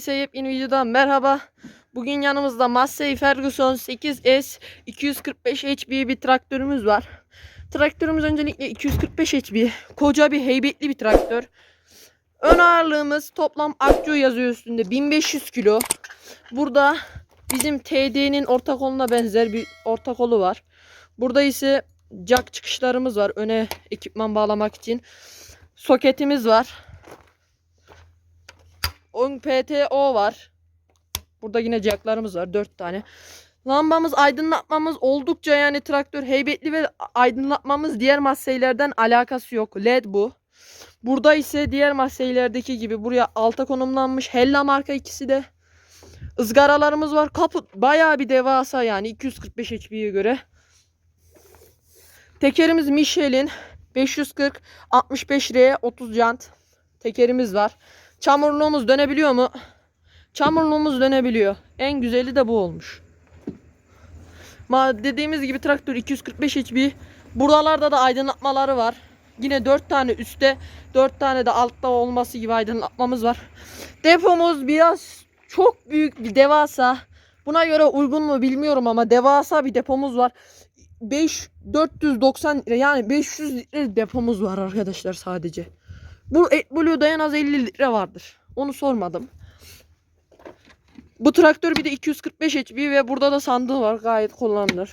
herkese yepyeni videodan merhaba. Bugün yanımızda Massey Ferguson 8S 245 HP bir traktörümüz var. Traktörümüz öncelikle 245 HP. Koca bir heybetli bir traktör. Ön ağırlığımız toplam Akcu yazıyor üstünde 1500 kilo. Burada bizim TD'nin orta koluna benzer bir orta kolu var. Burada ise jack çıkışlarımız var öne ekipman bağlamak için. Soketimiz var. 10 PTO var. Burada yine jacklarımız var 4 tane. Lambamız aydınlatmamız oldukça yani traktör heybetli ve aydınlatmamız diğer masseylerden alakası yok. LED bu. Burada ise diğer masseylerdeki gibi buraya alta konumlanmış Hella marka ikisi de. ızgaralarımız var. Kaput bayağı bir devasa yani 245 HP'ye göre. Tekerimiz Michelin 540 65R 30 jant tekerimiz var. Çamurluğumuz dönebiliyor mu? Çamurluğumuz dönebiliyor. En güzeli de bu olmuş. Ma dediğimiz gibi traktör 245 HP. Buralarda da aydınlatmaları var. Yine 4 tane üstte, 4 tane de altta olması gibi aydınlatmamız var. Depomuz biraz çok büyük bir devasa. Buna göre uygun mu bilmiyorum ama devasa bir depomuz var. 5 490 litre yani 500 litre depomuz var arkadaşlar sadece. Bu AdBlue'da en az 50 litre vardır. Onu sormadım. Bu traktör bir de 245 HP ve burada da sandığı var. Gayet kullanılır.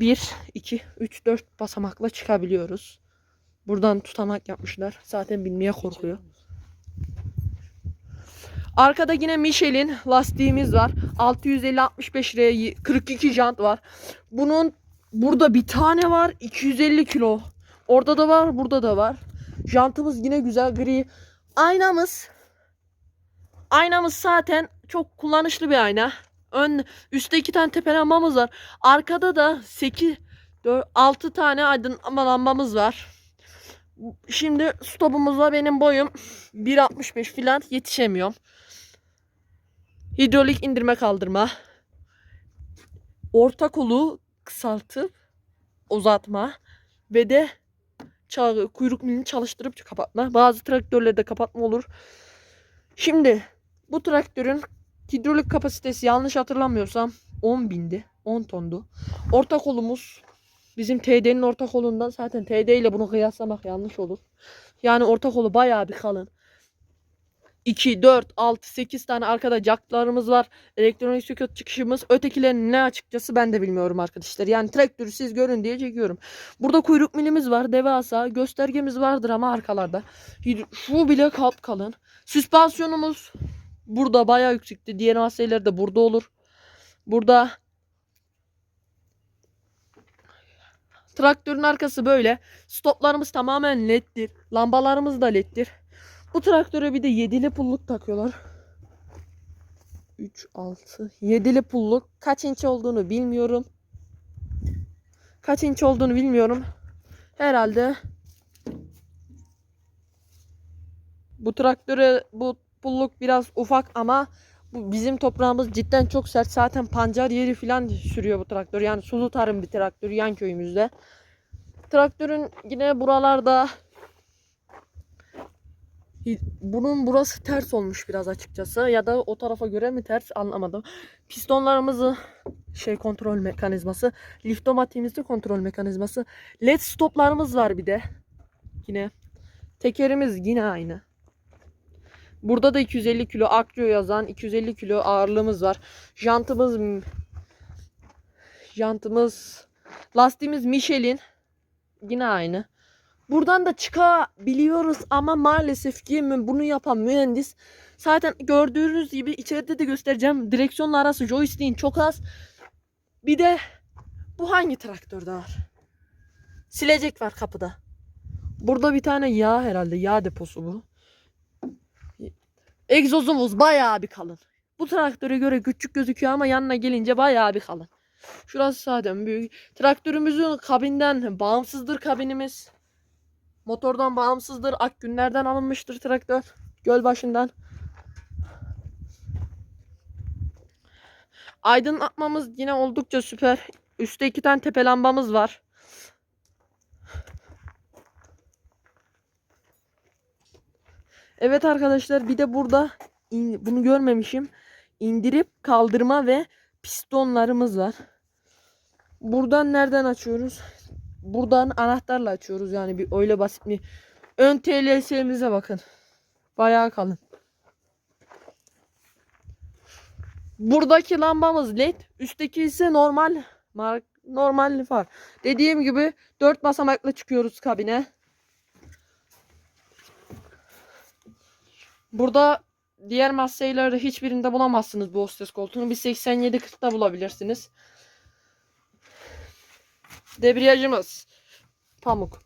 1, 2, 3, 4 basamakla çıkabiliyoruz. Buradan tutamak yapmışlar. Zaten binmeye korkuyor. Arkada yine Michelin lastiğimiz var. 650-65 R 42 jant var. Bunun burada bir tane var. 250 kilo. Orada da var, burada da var. Jantımız yine güzel gri. Aynamız Aynamız zaten çok kullanışlı bir ayna. Ön üstte iki tane tepelenmamız var. Arkada da 8 4 6 tane aydınlatma lambamız var. Şimdi stopumuzda benim boyum 1.65 filan yetişemiyorum. Hidrolik indirme kaldırma. Orta kolu kısaltıp uzatma ve de ça- kuyruk milini çalıştırıp kapatma. Bazı traktörlerde kapatma olur. Şimdi bu traktörün hidrolik kapasitesi yanlış hatırlamıyorsam 10 bindi. 10 tondu. Orta kolumuz bizim TD'nin orta kolundan zaten TD ile bunu kıyaslamak yanlış olur. Yani orta kolu bayağı bir kalın. 2, 4, 6, 8 tane arkada jacklarımız var. Elektronik söküt çıkışımız. Ötekilerin ne açıkçası ben de bilmiyorum arkadaşlar. Yani traktörü siz görün diye çekiyorum. Burada kuyruk milimiz var. Devasa. Göstergemiz vardır ama arkalarda. Şu bile kap kalın. Süspansiyonumuz burada bayağı yüksekti. Diğer masaylar da burada olur. Burada traktörün arkası böyle. Stoplarımız tamamen leddir. Lambalarımız da leddir. Bu traktöre bir de yedili pulluk takıyorlar. 3, 6, yedili pulluk. Kaç inç olduğunu bilmiyorum. Kaç inç olduğunu bilmiyorum. Herhalde bu traktöre bu pulluk biraz ufak ama bu bizim toprağımız cidden çok sert. Zaten pancar yeri falan sürüyor bu traktör. Yani sulu tarım bir traktör yan köyümüzde. Traktörün yine buralarda bunun burası ters olmuş biraz açıkçası ya da o tarafa göre mi ters anlamadım. Pistonlarımızı şey kontrol mekanizması, liftomatiğimizde kontrol mekanizması, led stoplarımız var bir de. Yine tekerimiz yine aynı. Burada da 250 kilo Akrio yazan 250 kilo ağırlığımız var. Jantımız jantımız lastiğimiz Michelin yine aynı. Buradan da çıkabiliyoruz ama maalesef ki bunu yapan mühendis zaten gördüğünüz gibi içeride de göstereceğim. Direksiyonla arası joystick'in çok az. Bir de bu hangi traktörde var? Silecek var kapıda. Burada bir tane yağ herhalde yağ deposu bu. Egzozumuz bayağı bir kalın. Bu traktöre göre küçük gözüküyor ama yanına gelince bayağı bir kalın. Şurası zaten büyük. Traktörümüzün kabinden bağımsızdır kabinimiz. Motordan bağımsızdır. Akgünlerden alınmıştır traktör. Göl başından. Aydınlatmamız yine oldukça süper. Üstte iki tane tepe lambamız var. Evet arkadaşlar bir de burada in- bunu görmemişim. İndirip kaldırma ve pistonlarımız var. Buradan nereden açıyoruz? Buradan anahtarla açıyoruz yani bir öyle basit mi? Ön TLS'mize bakın. Bayağı kalın. Buradaki lambamız led, üstteki ise normal mark normal far. Dediğim gibi 4 basamakla çıkıyoruz kabine. Burada diğer masaylarda hiçbirinde bulamazsınız bu hostes koltuğunu. Bir 87-40'da bulabilirsiniz. Debriyajımız pamuk.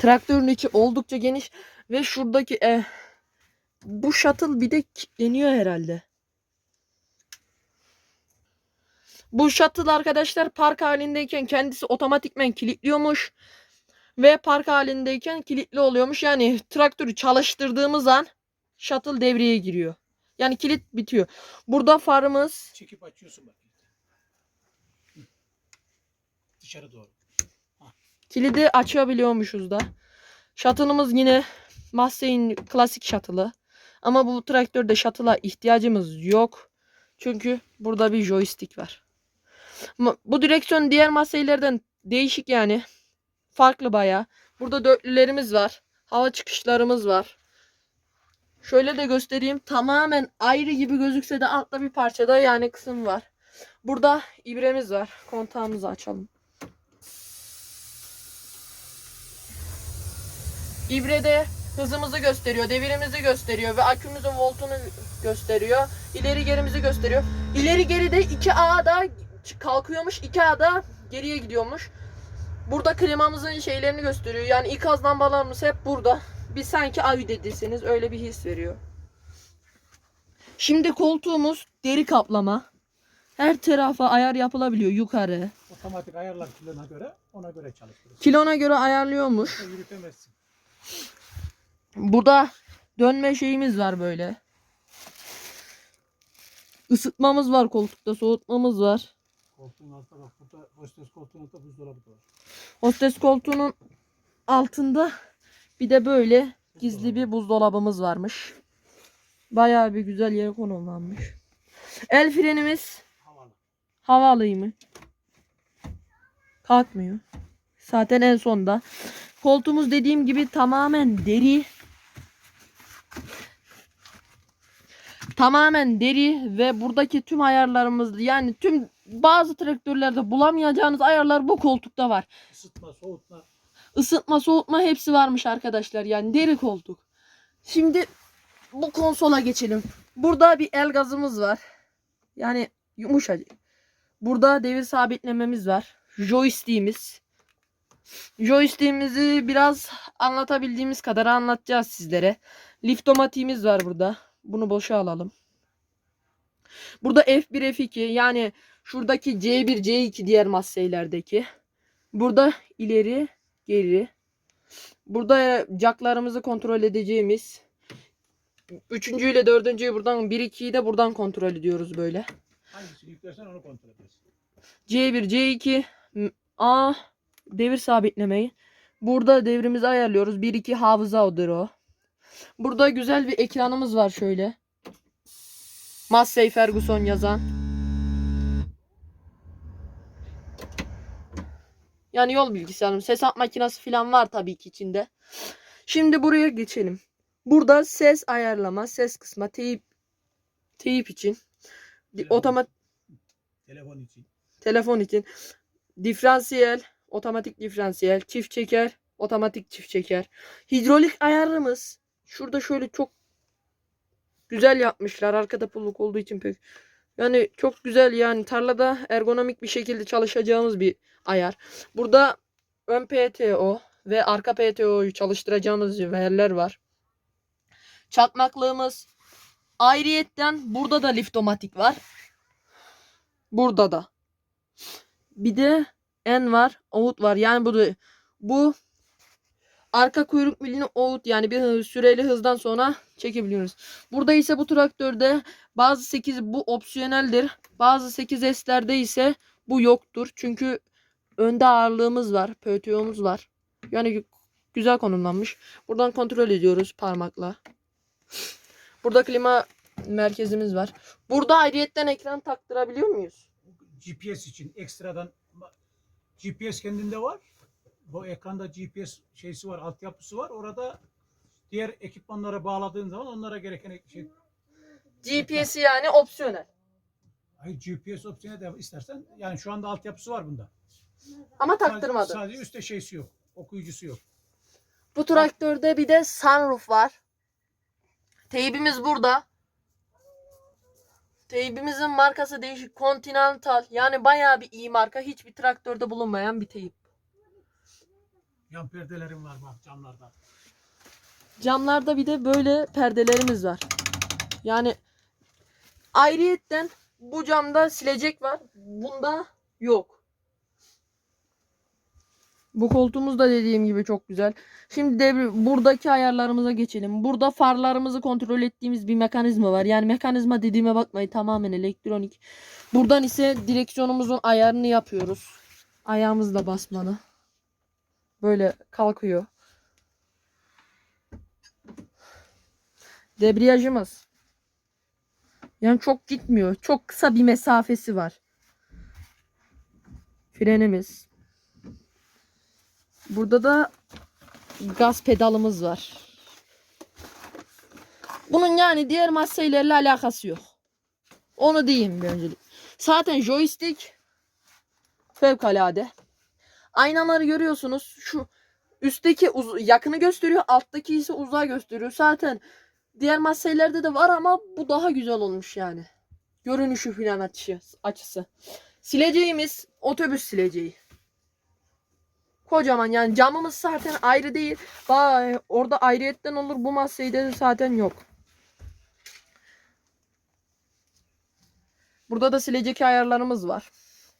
Traktörün içi oldukça geniş ve şuradaki e, bu shuttle bir de kilitleniyor herhalde. Bu shuttle arkadaşlar park halindeyken kendisi otomatikmen kilitliyormuş. Ve park halindeyken kilitli oluyormuş. Yani traktörü çalıştırdığımız an shuttle devreye giriyor. Yani kilit bitiyor. Burada farımız Çekip açıyorsun bak. Dışarı doğru. kilidi açabiliyormuşuz da. Shuttle'ımız yine Massey'in klasik shuttle'ı. Ama bu traktörde shuttle'a ihtiyacımız yok. Çünkü burada bir joystick var. Bu direksiyon diğer Massey'lerden değişik yani. Farklı baya. Burada dörtlülerimiz var. Hava çıkışlarımız var. Şöyle de göstereyim. Tamamen ayrı gibi gözükse de altta bir parçada yani kısım var. Burada ibremiz var. Kontağımızı açalım. İbrede hızımızı gösteriyor, devirimizi gösteriyor ve akümüzün voltunu gösteriyor. İleri gerimizi gösteriyor. İleri geride 2A'da kalkıyormuş, 2A'da geriye gidiyormuş. Burada klimamızın şeylerini gösteriyor. Yani ikaz lambalarımız hep burada. Bir sanki ay dedisiniz öyle bir his veriyor. Şimdi koltuğumuz deri kaplama. Her tarafa ayar yapılabiliyor yukarı. Otomatik ayarlar kilona göre ona göre çalıştırırsın. Kilona göre ayarlıyormuş. Yürütemezsin. Burada dönme şeyimiz var böyle. Isıtmamız var koltukta, soğutmamız var. Koltuğun altında bak burada hostes koltuğun altında buzdolabı da var. Hostes koltuğunun altında bir de böyle gizli bir buzdolabımız varmış. Bayağı bir güzel yere konumlanmış. El frenimiz Havalı. havalı mı? Kalkmıyor. Zaten en sonda. Koltuğumuz dediğim gibi tamamen deri. Tamamen deri ve buradaki tüm ayarlarımız yani tüm bazı traktörlerde bulamayacağınız ayarlar bu koltukta var. Isıtma, soğutma. Isıtma, soğutma hepsi varmış arkadaşlar. Yani deri koltuk. Şimdi bu konsola geçelim. Burada bir el gazımız var. Yani yumuşacık. Burada devir sabitlememiz var. Joystick'imiz. Joystick'imizi biraz anlatabildiğimiz kadar anlatacağız sizlere. Liftomatiğimiz var burada. Bunu boşa alalım. Burada F1 F2 yani şuradaki C1 C2 diğer masseylerdeki. Burada ileri geri. Burada jacklarımızı kontrol edeceğimiz. Üçüncü ile dördüncüyü buradan 1 2'yi de buradan kontrol ediyoruz böyle. Hangisini yüklersen onu kontrol edersin. C1, C2, m- A devir sabitlemeyi. Burada devrimizi ayarlıyoruz. 1 2 hafıza odur o. Burada güzel bir ekranımız var şöyle. Massey Ferguson yazan. Yani yol bilgisayarım. Ses makinesi falan var tabii ki içinde. Şimdi buraya geçelim. Burada ses ayarlama, ses kısma, teyip teyip için, Telefon. otomat Telefon için. telefon için, diferansiyel, otomatik diferansiyel, çift çeker, otomatik çift çeker. Hidrolik ayarımız şurada şöyle çok güzel yapmışlar. Arkada pulluk olduğu için pek yani çok güzel yani tarlada ergonomik bir şekilde çalışacağımız bir ayar. Burada ön PTO ve arka PTO'yu çalıştıracağımız yerler var. Çakmaklığımız ayrıyetten burada da liftomatik var. Burada da. Bir de en var, out var. Yani bu da bu arka kuyruk milini out yani bir süreli hızdan sonra çekebiliyoruz. Burada ise bu traktörde bazı 8 bu opsiyoneldir. Bazı 8S'lerde ise bu yoktur. Çünkü önde ağırlığımız var, PTO'muz var. Yani güzel konumlanmış. Buradan kontrol ediyoruz parmakla. Burada klima merkezimiz var. Burada ayrıyetten ekran taktırabiliyor muyuz? GPS için ekstradan GPS kendinde var. Bu ekranda GPS şeysi var, altyapısı var. Orada diğer ekipmanlara bağladığın zaman onlara gereken ek- şey GPS yani opsiyonel. Hayır GPS opsiyonu da istersen yani şu anda altyapısı var bunda. Ama Sadece- taktırmadı. Sadece üstte şeysi yok. Okuyucusu yok. Bu traktörde bir de sunroof var. Teybimiz burada. Teybimizin markası değişik. Continental. Yani bayağı bir iyi marka. Hiçbir traktörde bulunmayan bir teyip. Yan perdelerim var bak camlarda. Camlarda bir de böyle perdelerimiz var. Yani ayrıyetten bu camda silecek var. Bunda yok. Bu koltuğumuz da dediğim gibi çok güzel. Şimdi devre, buradaki ayarlarımıza geçelim. Burada farlarımızı kontrol ettiğimiz bir mekanizma var. Yani mekanizma dediğime bakmayın tamamen elektronik. Buradan ise direksiyonumuzun ayarını yapıyoruz. Ayağımızla basmalı. Böyle kalkıyor. Debriyajımız. Yani çok gitmiyor. Çok kısa bir mesafesi var. Frenimiz. Burada da gaz pedalımız var. Bunun yani diğer masayla alakası yok. Onu diyeyim bir öncelik. Zaten joystick fevkalade. Aynaları görüyorsunuz. Şu üstteki yakını gösteriyor, alttaki ise uzağı gösteriyor. Zaten Diğer maskelerde de var ama bu daha güzel olmuş yani. Görünüşü filan açısı. açısı. Sileceğimiz otobüs sileceği. Kocaman yani camımız zaten ayrı değil. Vay, orada ayrıyetten olur bu masayda zaten yok. Burada da silecek ayarlarımız var.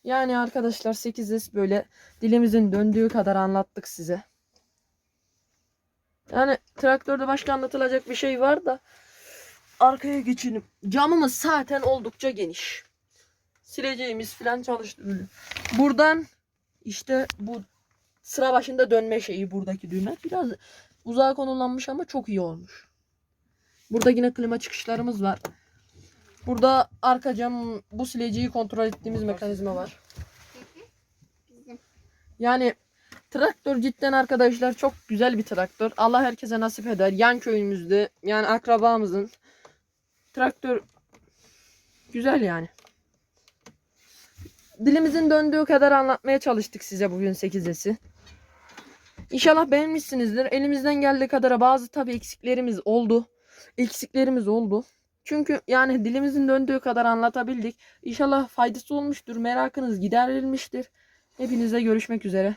Yani arkadaşlar 8S böyle dilimizin döndüğü kadar anlattık size. Yani traktörde başka anlatılacak bir şey var da arkaya geçelim. Camımız zaten oldukça geniş. Sileceğimiz falan çalıştırılıyor. Buradan işte bu sıra başında dönme şeyi buradaki düğme. Biraz uzağa konumlanmış ama çok iyi olmuş. Burada yine klima çıkışlarımız var. Burada arka cam bu sileceği kontrol ettiğimiz mekanizma var. Yani Traktör cidden arkadaşlar çok güzel bir traktör. Allah herkese nasip eder. Yan köyümüzde yani akrabamızın traktör güzel yani. Dilimizin döndüğü kadar anlatmaya çalıştık size bugün 8'esi. İnşallah beğenmişsinizdir. Elimizden geldiği kadar bazı tabi eksiklerimiz oldu. Eksiklerimiz oldu. Çünkü yani dilimizin döndüğü kadar anlatabildik. İnşallah faydası olmuştur. Merakınız giderilmiştir. Hepinize görüşmek üzere.